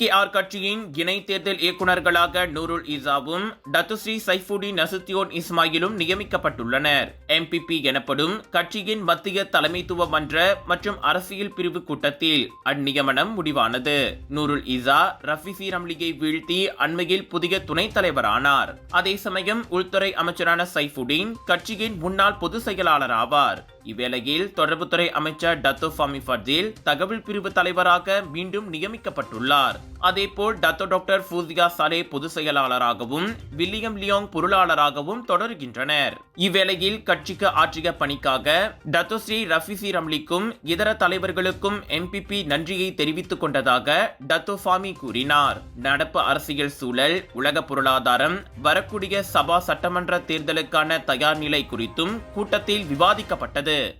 TKR கட்சியின் இணை தேர்தல் இயக்குநர்களாக நூருல் இசாவும் டத்துஸ்ரீ சைஃபுடி நசுத்தியோன் இஸ்மாயிலும் நியமிக்கப்பட்டுள்ளனர். எம்பிபி எனப்படும் கட்சியின் மத்திய தலைமைத்துவ மன்ற மற்றும் அரசியல் பிரிவு கூட்டத்தில் அந்நியமனம் முடிவானது. நூருல் இசா ரஃபிசி ரம்லியை வீழ்த்தி அண்மையில் புதிய துணைத் தலைவரானார். அதே சமயம் உள்துறை அமைச்சரான சைஃபுடின் கட்சியின் முன்னாள் பொதுச் செயலாளர் ஆவார். இவ்வேளையில் தொடர்புத்துறை அமைச்சர் டத்து ஃபாமி ஃபர்தீல் தகவல் பிரிவு தலைவராக மீண்டும் நியமிக்கப்பட்டுள்ளார். அதேபோல் டத்தோ டாக்டர் ஃபூசியா சாலே பொதுச் செயலாளராகவும் வில்லியம் லியோங் பொருளாளராகவும் தொடர்கின்றனர். இவ்வேளையில் கட்சிக்கு ஆற்றிய பணிக்காக டத்து ஸ்ரீ ரஃபிசி ரம்லிக்கும் இதர தலைவர்களுக்கும் எம்பிபி நன்றியை தெரிவித்துக் கொண்டதாக டத்து ஃபாமி கூறினார். நடப்பு அரசியல் சூழல் உலக பொருளாதாரம் வரக்கூடிய சபா சட்டமன்ற தேர்தலுக்கான தயார் நிலை குறித்தும் கூட்டத்தில் விவாதிக்கப்பட்டது. இருக்கிறது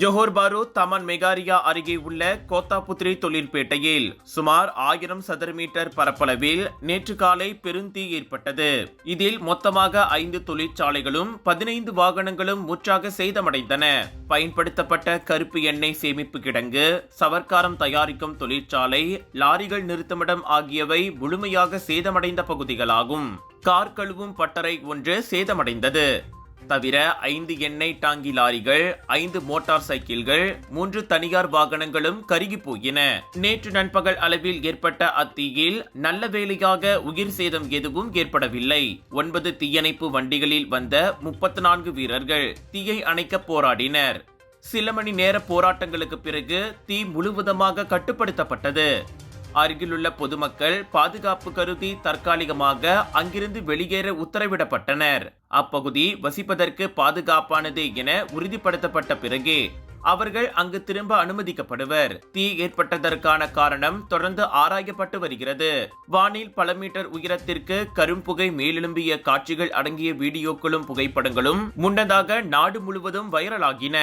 Johor Bahru Taman Megaria அருகே உள்ள கோத்தாபுத்ரி தொழிற்பேட்டையில் சுமார் ஆயிரம் சதுர மீட்டர் பரப்பளவில் நேற்று காலை பெருந்தீ ஏற்பட்டது. இதில் மொத்தமாக ஐந்து தொழிற்சாலைகளும் பதினைந்து வாகனங்களும் முற்றாக சேதமடைந்தன. பயன்படுத்தப்பட்ட கருப்பு எண்ணெய் சேமிப்பு கிடங்கு சவர்க்காரம் தயாரிக்கும் தொழிற்சாலை லாரிகள் நிறுத்தமிடம் ஆகியவை முழுமையாக சேதமடைந்த பகுதிகளாகும். கார் கழுவும் பட்டறை ஒன்று சேதமடைந்தது. தவிர ஐந்து எண்ணெய் டாங்கி லாரிகள் ஐந்து மோட்டார் சைக்கிள்கள் மூன்று தனியார் வாகனங்களும் கருகி போயின. நேற்று நண்பகல் அளவில் ஏற்பட்ட அத்தீயில் நல்ல வேலையாக உயிர் சேதம் எதுவும் ஏற்படவில்லை. ஒன்பது தீயணைப்பு வண்டிகளில் வந்த முப்பத்தி நான்கு வீரர்கள் தீயை அணைக்க போராடினர். சில மணி நேர போராட்டங்களுக்கு பிறகு தீ முழுவதுமாக கட்டுப்படுத்தப்பட்டது. அருகிலுள்ள பொதுமக்கள் பாதுகாப்பு கருதி தற்காலிகமாக அங்கிருந்து வெளியேற உத்தரவிடப்பட்டனர். அப்பகுதி வசிப்பதற்கு பாதுகாப்பானது என உறுதிப்படுத்தப்பட்ட பிறகே அவர்கள் அங்கு திரும்ப அனுமதிக்கப்படுவர். தீ ஏற்பட்டதற்கான காரணம் தொடர்ந்து ஆராயப்பட்டு வருகிறது. வானில் பல மீட்டர் உயரத்திற்கு கரும்புகை மேலெழும்பிய காட்சிகள் அடங்கிய வீடியோக்களும் புகைப்படங்களும் முன்னதாக நாடு முழுவதும் வைரலாகின.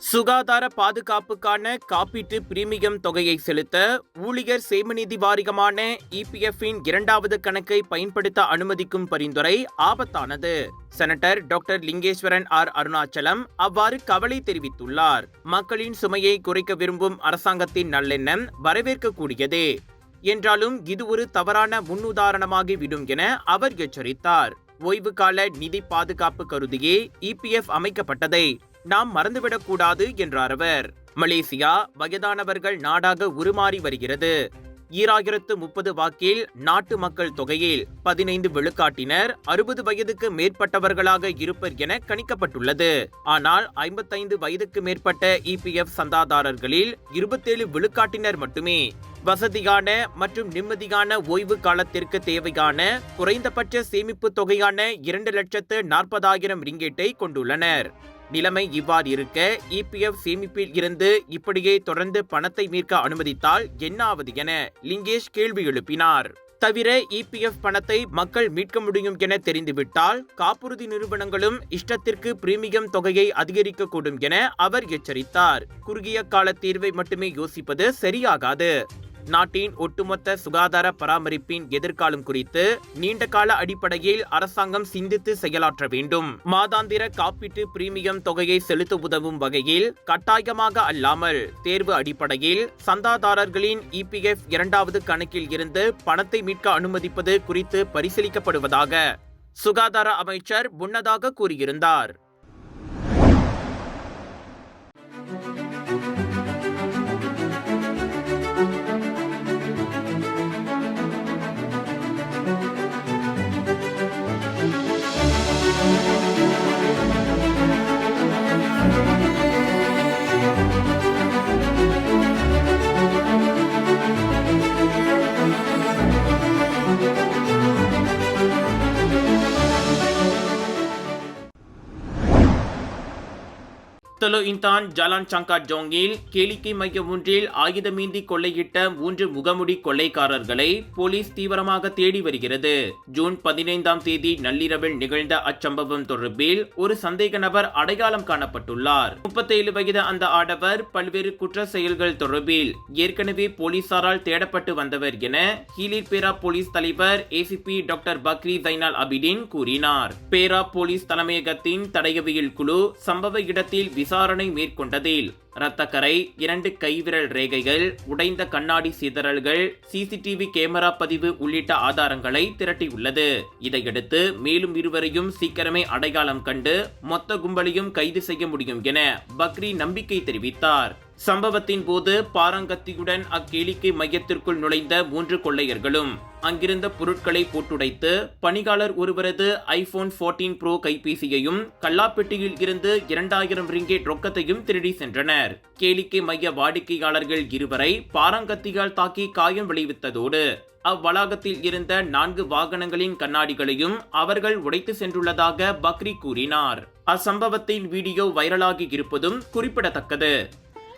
சுகாதார பாதுகாப்புக்கான காப்பீட்டு பிரீமியம் தொகையை செலுத்த ஊழியர் சேமநிதி வாரியமான இபிஎஃப்பின் இரண்டாவது கணக்கை பயன்படுத்த அனுமதிக்கும் பரிந்துரை ஆபத்தானது. Senator doctor Lingeswaran R. Arunachalam அவ்வாறு கவலை தெரிவித்துள்ளார். மக்களின் சுமையை குறைக்க விரும்பும் அரசாங்கத்தின் நல்லெண்ணம் வரவேற்கக்கூடியதே. என்றாலும் இது ஒரு தவறான முன்னுதாரணமாகி விடும் என அவர் எச்சரித்தார். ஓய்வு கால நிதி பாதுகாப்பு கருதியே இபிஎஃப் அமைக்கப்பட்டதை நாம் மறந்துவிடக்கூடாது என்றார் அவர். மலேசியா வயதானவர்கள் நாடாக உருமாறி வருகிறது. ஈராயிரத்து முப்பது வாக்கில் நாட்டு மக்கள் தொகையில் பதினைந்து விழுக்காட்டினர் அறுபது வயதுக்கு மேற்பட்டவர்களாக இருப்பர் என கணிக்கப்பட்டுள்ளது. ஆனால் ஐம்பத்தைந்து வயதுக்கு மேற்பட்ட இபிஎஃப் சந்தாதாரர்களில் இருபத்தேழு விழுக்காட்டினர் மட்டுமே. வசதியான மற்றும் நிம்மதியான ஓய்வு காலத்திற்கு தேவையான குறைந்தபட்ச சேமிப்பு தொகையான இரண்டு லட்சத்து நாற்பதாயிரம் ரிங்கேட்டை கொண்டுள்ளனர். நிலைமை இவ்வாறு இருக்க இபிஎஃப் சேமிப்பில் இருந்து இப்படியே தொடர்ந்து பணத்தை மீட்க அனுமதித்தால் என்னாவது என லிங்கேஷ் கேள்வி எழுப்பினார். தவிர இபிஎஃப் பணத்தை மக்கள் மீட்க முடியும் என தெரிந்துவிட்டால் காப்புறுதி நிறுவனங்களும் இஷ்டத்திற்கு பிரீமியம் தொகையை அதிகரிக்கக்கூடும் என அவர் எச்சரித்தார். குறுகிய கால தீர்வை மட்டுமே யோசிப்பது சரியாகாது. நாட்டின் ஒட்டுமொத்த சுகாதார பராமரிப்பின் எதிர்காலம் குறித்து நீண்டகால அடிப்படையில் அரசாங்கம் சிந்தித்து செயலாற்ற வேண்டும். மாதாந்திர காப்பீட்டு பிரீமியம் தொகையை செலுத்த உதவும் வகையில் கட்டாயமாக அல்லாமல் தேர்வு அடிப்படையில் சந்தாதாரர்களின் இபிஎஃப் இரண்டாவது கணக்கில் இருந்து பணத்தை மீட்க அனுமதிப்பது குறித்து பரிசீலிக்கப்படுவதாக சுகாதார அமைச்சர் முன்னதாக கூறியிருந்தார். தலோ இந்தான் ஜலான் சங்கா ஜோங்கில் கேளிக்கை மையம் ஒன்றில் ஆயுதமேந்தி கொள்ளையிட்ட மூன்று முகமுடி கொள்ளைக்காரர்களை போலீஸ் தீவிரமாக தேடி வருகிறது. ஜூன் பதினைந்தாம் தேதி நள்ளிரவில் நிகழ்ந்த அச்சம்பவம் தொடர்பில் ஒரு சந்தேக நபர் அடையாளம் காணப்பட்டுள்ளார். முப்பத்தேழு வயது அந்த ஆடவர் பல்வேறு குற்ற செயல்கள் தொடர்பில் ஏற்கனவே போலீசாரால் தேடப்பட்டு வந்தவர் என ஹீலிர் பேரா போலீஸ் தலைவர் ACP doctor Bakri Zainal Abidin கூறினார். பேரா போலீஸ் தலைமையகத்தின் தடையவியல் குழு சம்பவ இடத்தில் விசாரணை விசாரணை மேற்கொண்டதில் இரத்தக்கரை இரண்டு கைவிரல் ரேகைகள் உடைந்த கண்ணாடி சிதறல்கள் சிசிடிவி கேமரா பதிவு உள்ளிட்ட ஆதாரங்களை திரட்டியுள்ளது. இதையடுத்து மேலும் இருவரையும் சீக்கிரமே அடையாளம் கண்டு மொத்த கும்பலையும் கைது செய்ய முடியும் என பக்ரி நம்பிக்கை தெரிவித்தார். சம்பவத்தின் போது பாரங்கத்தியுடன் அக்கேளிக்கை மையத்திற்குள் நுழைந்த மூன்று கொள்ளையர்களும் அங்கிருந்த பொருட்களை போட்டுடைத்து பணியாளர் ஒருவரது ஐபோன் 14 ப்ரோ கைபேசியையும் கல்லாப்பெட்டியில் இருந்து இரண்டாயிரம் ரிங்கேட் ரொக்கத்தையும் திருடி சென்றனர். கேளிக்கை மைய வாடிக்கையாளர்கள் இருவரை பாரங்கத்தியால் தாக்கி காயம் விளைவித்ததோடு அவ்வளாகத்தில் இருந்த நான்கு வாகனங்களின் கண்ணாடிகளையும் அவர்கள் உடைத்து சென்றுள்ளதாக பக்ரி கூறினார். அச்சம்பவத்தின் வீடியோ வைரலாகி இருப்பதும் குறிப்பிடத்தக்கது.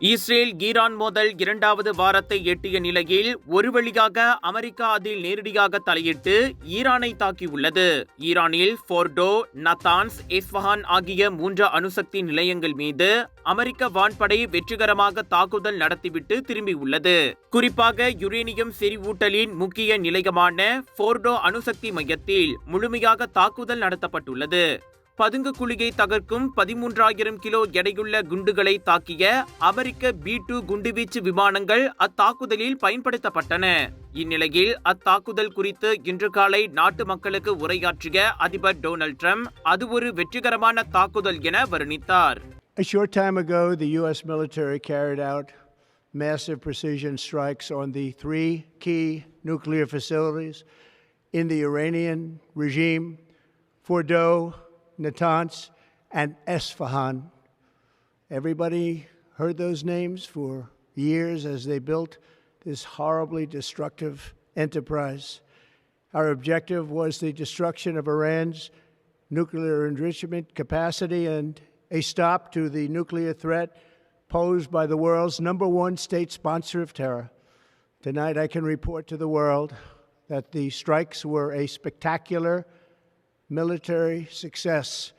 இஸ்ரேல் ஈரான் மோதல் இரண்டாவது வாரத்தை எட்டிய நிலையில் ஒரு வழியாக அமெரிக்கா அதில் நேரடியாக தலையிட்டு ஈரானை தாக்கியுள்ளது. ஈரானில் போர்டோ நத்தான்ஸ் எஸ்வஹான் ஆகிய மூன்று அணுசக்தி நிலையங்கள் மீது அமெரிக்க வான்படை வெற்றிகரமாக தாக்குதல் நடத்திவிட்டு திரும்பியுள்ளது. குறிப்பாக யுரேனியம் செறிவூட்டலின் முக்கிய நிலையமான போர்டோ அணுசக்தி மையத்தில் முழுமையாக தாக்குதல் நடத்தப்பட்டுள்ளது. பதுங்கு குழியை தகர்க்கும் பதிமூன்றாயிரம் கிலோ எடையுள்ள குண்டுகளை தாக்கிய அமெரிக்க பி டூ குண்டுவீச்சு விமானங்கள் அத்தாக்குதலில் பயன்படுத்தப்பட்டன இந்நிலையில் அத்தாக்குதல் குறித்து இன்று காலை நாட்டு மக்களுக்கு உரையாற்றிய அதிபர் டொனால்ட் ட்ரம்ப் அது ஒரு வெற்றிகரமான தாக்குதல் என வர்ணித்தார் A short time ago, the U.S. military carried out massive precision strikes on the three key nuclear facilities in the Iranian regime Fordow, Natanz, and Esfahan. Everybody heard those names for years as they built this horribly destructive enterprise. Our objective was the destruction of Iran's nuclear enrichment capacity and a stop to the nuclear threat posed by the world's number one state sponsor of terror. Tonight, I can report to the world that the strikes were a spectacular military success.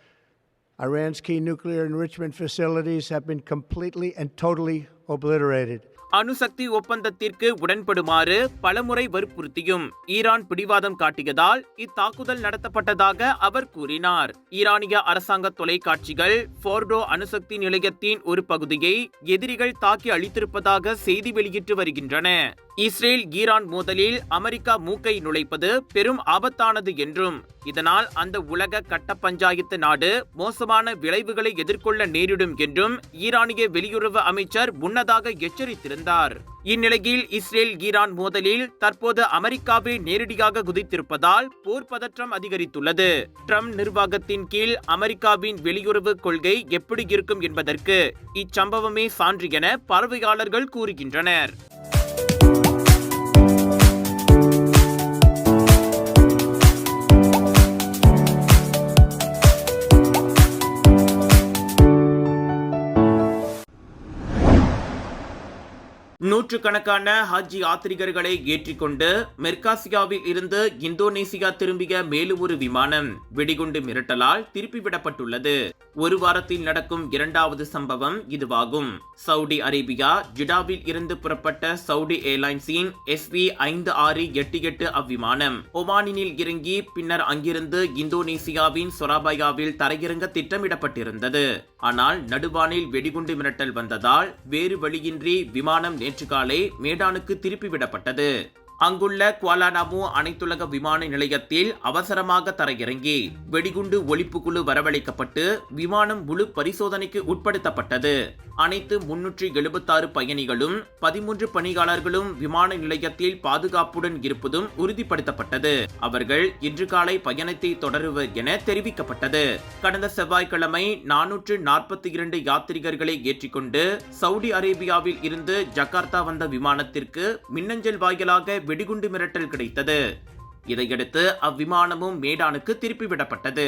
Iran's key nuclear enrichment facilities have been completely and totally obliterated. அணுசக்தி ஒப்பந்தத்திற்கு உடன்படுமாறு பலமுறை வற்புறுத்தியும் Iran பிடிவாதம் காட்டியதால் இத்தாக்குதல் நடத்தப்பட்டதாக அவர் கூறினார் ஈரானிய அரசாங்க தொலைக்காட்சிகள் போர்டோ அணுசக்தி நிலையத்தின் ஒரு பகுதியை எதிரிகள் தாக்கி அளித்திருப்பதாக செய்தி வெளியிட்டு வருகின்றன இஸ்ரேல் ஈரான் மோதலில் அமெரிக்கா மூக்கை நுழைப்பது பெரும் ஆபத்தானது என்றும் இதனால் அந்த உலக கட்ட பஞ்சாயத்து நாடு மோசமான விளைவுகளை எதிர்கொள்ள நேரிடும் என்றும் ஈரானிய வெளியுறவு அமைச்சர் முன்னதாக எச்சரித்திருந்தார். இந்நிலையில் இஸ்ரேல் ஈரான் மோதலில் தற்போது அமெரிக்காவே நேரடியாக குதித்திருப்பதால் போர் பதற்றம் அதிகரித்துள்ளது. ட்ரம்ப் நிர்வாகத்தின் கீழ் அமெரிக்காவின் வெளியுறவு கொள்கை எப்படி இருக்கும் என்பதற்கு இச்சம்பவமே சான்று என பார்வையாளர்கள் கூறுகின்றனர். நூற்றுக்கணக்கான ஹஜ் யாத்ரிகர்களை ஏற்றிக்கொண்டு மெர்காசியாவில் இருந்து இந்தோனேசியா திரும்பிய மேலும் ஒரு விமானம் வெடிகுண்டு மிரட்டலால் திருப்பிவிடப்பட்டுள்ளது. ஒரு வாரத்தில் நடக்கும் இரண்டாவது சம்பவம் இதுவாகும். சவுடி அரேபியா ஜிடாவில் இருந்து புறப்பட்ட சவுடி ஏர்லைன்ஸின் எஸ்வி ஐந்து ஆறு எட்டு எட்டு அவ்விமானம் ஒமானினில் இறங்கி பின்னர் அங்கிருந்து இந்தோனேசியாவின் சொராபயாவில் தரையிறங்க திட்டமிடப்பட்டிருந்தது. ஆனால் நடுவானில் வெடிகுண்டு மிரட்டல் வந்ததால் வேறு வழியின்றி விமானம் நேற்று காலை மேடானுக்கு திருப்பிவிடப்பட்டது. அங்குள்ள குவாலானாமு அனைத்துலக விமான நிலையத்தில் அவசரமாக தரையிறங்கி வெடிகுண்டு ஒழிப்பு குழு வரவழைக்கப்பட்டு விமானம் முழு பரிசோதனைக்கு உட்படுத்தப்பட்டது. அனைத்து முன்னூற்றி எழுபத்தாறு பயணிகளும் பதிமூன்று பணியாளர்களும் விமான நிலையத்தில் பாதுகாப்புடன் இருப்பதும் உறுதிப்படுத்தப்பட்டது. அவர்கள் இன்று காலை பயணத்தை தொடருவர் என தெரிவிக்கப்பட்டது. கடந்த செவ்வாய்க்கிழமை நானூற்று நாற்பத்தி இரண்டு யாத்ரீகர்களை ஏற்றிக்கொண்டு சவுதி அரேபியாவில் இருந்து ஜகார்த்தா வந்த விமானத்திற்கு மின்னஞ்சல் வாயிலாக வெடிகுண்டு மிரட்டல் கிடைத்தது. இதையடுத்து அவ்விமானமும் மேடானுக்கு திருப்பிவிடப்பட்டது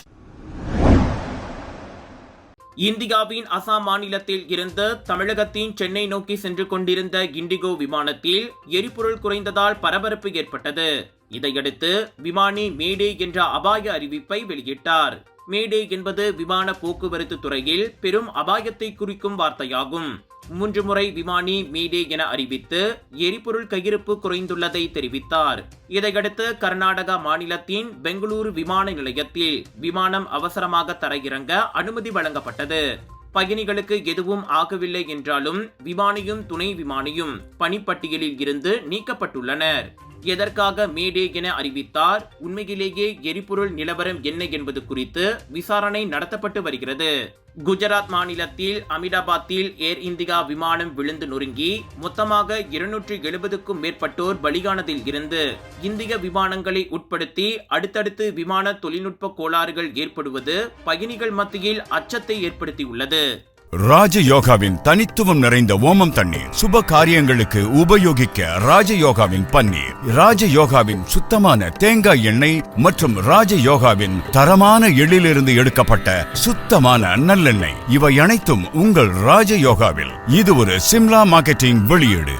இந்தியாவின் அசாம் மாநிலத்தில் இருந்து தமிழகத்தின் சென்னை நோக்கி சென்று கொண்டிருந்த இண்டிகோ விமானத்தில் எரிபொருள் குறைந்ததால் பரபரப்பு ஏற்பட்டது. இதையடுத்து விமானி மேடே என்ற அபாய அறிவிப்பை வெளியிட்டார். மேடே என்பது விமான போக்குவரத்து துறையில் பெரும் அபாயத்தை குறிக்கும் வார்த்தையாகும். மூன்று முறை விமானி மேடே என அறிவித்து எரிபொருள் கையிருப்பு குறைந்துள்ளதை தெரிவித்தார். இதையடுத்து கர்நாடகா மாநிலத்தின் பெங்களூரு விமான நிலையத்தில் விமானம் அவசரமாக தரையிறங்க அனுமதி வழங்கப்பட்டது. பயணிகளுக்கு எதுவும் ஆகவில்லை என்றாலும் விமானியும் துணை விமானியும் பணிப்பட்டியலில் இருந்து நீக்கப்பட்டுள்ளனர். எதற்காக மேடே என அறிவித்தார்? உண்மையிலேயே எரிபொருள் நிலவரம் என்ன என்பது குறித்து விசாரணை நடத்தப்பட்டு வருகிறது. குஜராத் மாநிலத்தில் அமிதாபாத்தில் ஏர் இந்தியா விமானம் விழுந்து நொறுங்கி மொத்தமாக இருநூற்றி எழுபதுக்கும் மேற்பட்டோர் பலியானதில் இருந்து இந்திய விமானங்களை உட்படுத்தி அடுத்தடுத்து விமான தொழில்நுட்ப கோளாறுகள் ஏற்படுவது பயணிகள் மத்தியில் அச்சத்தை ஏற்படுத்தியுள்ளது. ராஜயோகாவின் தனித்துவம் நிறைந்த ஓமம் தண்ணீர். சுப காரியங்களுக்கு உபயோகிக்க ராஜயோகாவின் பன்னீர். ராஜயோகாவின் சுத்தமான தேங்காய் எண்ணெய் மற்றும் ராஜயோகாவின் தரமான எள்ளிலிருந்து எடுக்கப்பட்ட சுத்தமான நல்லெண்ணெய். இவை அனைத்தும் உங்கள் ராஜயோகாவில். இது ஒரு சிம்லா மார்க்கெட்டிங் வெளியீடு.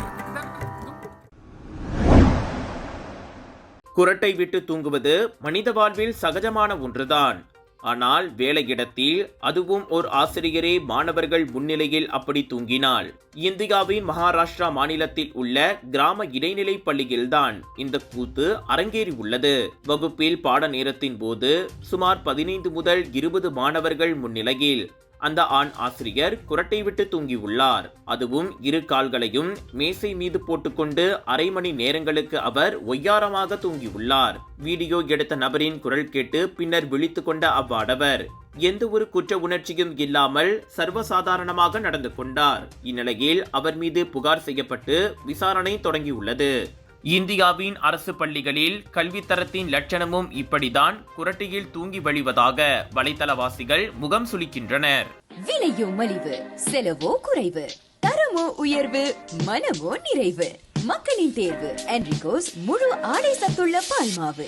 குரட்டை விட்டு தூங்குவது மனித வாழ்வில் சகஜமான ஒன்றுதான். ஆனால் வேலையிடத்தில் அதுவும் ஒரு ஆசிரியரே மாணவர்கள் முன்னிலையில் அப்படி தூங்கினாள். இந்தியாவின் மகாராஷ்டிரா மாநிலத்தில் உள்ள கிராம இடைநிலை பள்ளியில்தான் இந்த கூத்து அரங்கேறி உள்ளது. வகுப்பில் பாட நேரத்தின் போது சுமார் பதினைந்து முதல் இருபது மாணவர்கள் முன்னிலையில் அந்த ஆண் ஆசிரியர் குரட்டை விட்டு தூங்கியுள்ளார். அதுவும் இரு கால்களையும் மேசை மீது போட்டுக்கொண்டு அரை மணி நேரங்களுக்கு அவர் ஒய்யாரமாக தூங்கியுள்ளார். வீடியோ எடுத்த நபரின் குரல் கேட்டு பின்னர் விழித்து கொண்ட அவ்வாடவர் எந்த ஒரு குற்ற உணர்ச்சியும் இல்லாமல் சர்வசாதாரணமாக நடந்து கொண்டார். இந்நிலையில் அவர் மீது புகார் செய்யப்பட்டு விசாரணை தொடங்கியுள்ளது. இந்தியாவின் அரசு பள்ளிகளில் கல்வித்தரத்தின் லட்சணமும் இப்படிதான் குரட்டையில் தூங்கி வழிவதாக வலைத்தளவாசிகள் முகம் சுளிக்கின்றனர். விலையோ மலிவு செலவோ குறைவு தரமோ உயர்வு மனமோ நிறைவு. மக்களின் தேர்வு என்ரிகோஸ் முழு ஆடை சத்துள்ள பால்மாவு.